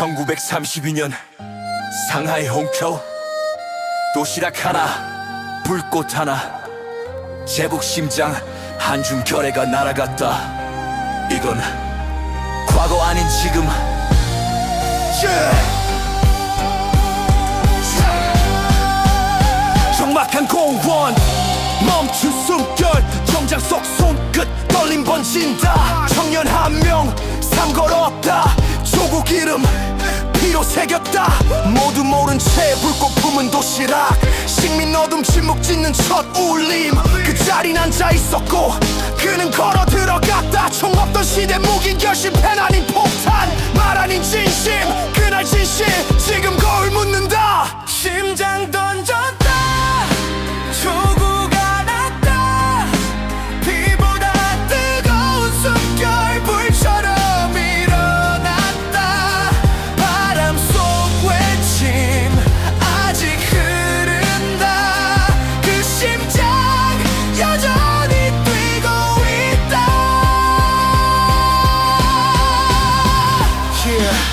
1932년 상하이 홍표 도시락 하나 불꽃 하나 제복 심장 한 줌 결애가 날아갔다. 이건 과거 아닌 지금. 정막한 공원 멈춘 숨결 정장 속 손끝 떨림 번진다 이름 피로 새겼다. 모두 모른 채 불꽃 품은 도시락. 식민 어둠 침묵 짓는 첫 울림. 그 자리는 앉아 있었고 그는 걸어 들어갔다. 총 없던 시대 무긴 결심 펜 아닌 폭탄. 말 아닌 진심 그날 진실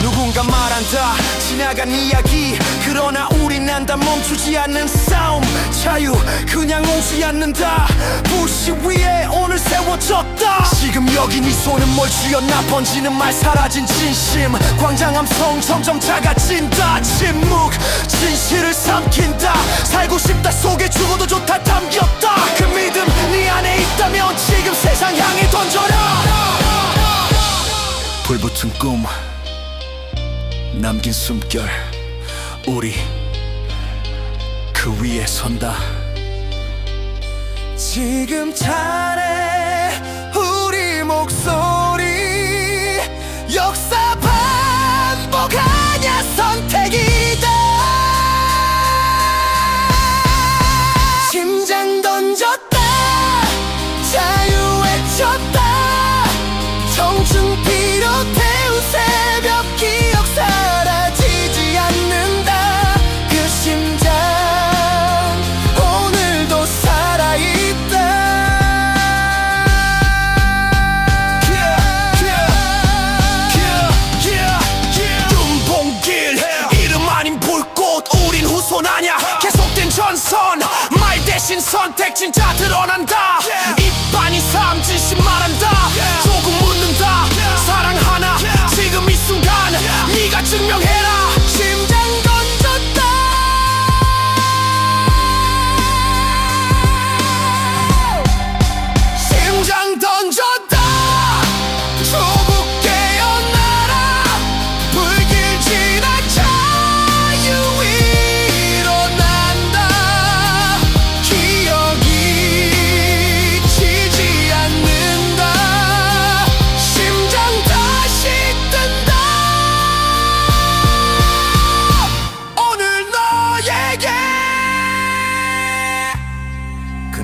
누군가 말한다. 지나간 이야기. 그러나 우린 난다 멈추지 않는 싸움. 자유 그냥 오지 않는다. 불씨 위에 오늘 세워졌다. 지금 여기 네 손은 뭘 쥐었나 번지는 말 사라진 진심. 광장 함성 점점 작아진다. 침묵 진실을 삼킨다. 살고 싶다. 속에 죽어도 좋다. 담겼다. 그 믿음 네 안에 있다면 지금 세상 향해 던져라. 불붙은 꿈 남긴 숨결 우리 그 위에 선다. 지금 차례 전선 말 대신 선택 진짜 드러난다. 입반이 삶 진심 말한다. 조금 묻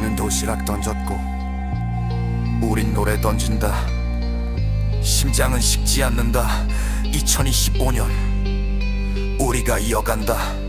그는 도시락 던졌고 우린 노래 던진다. 심장은 식지 않는다. 2025년 우리가 이어간다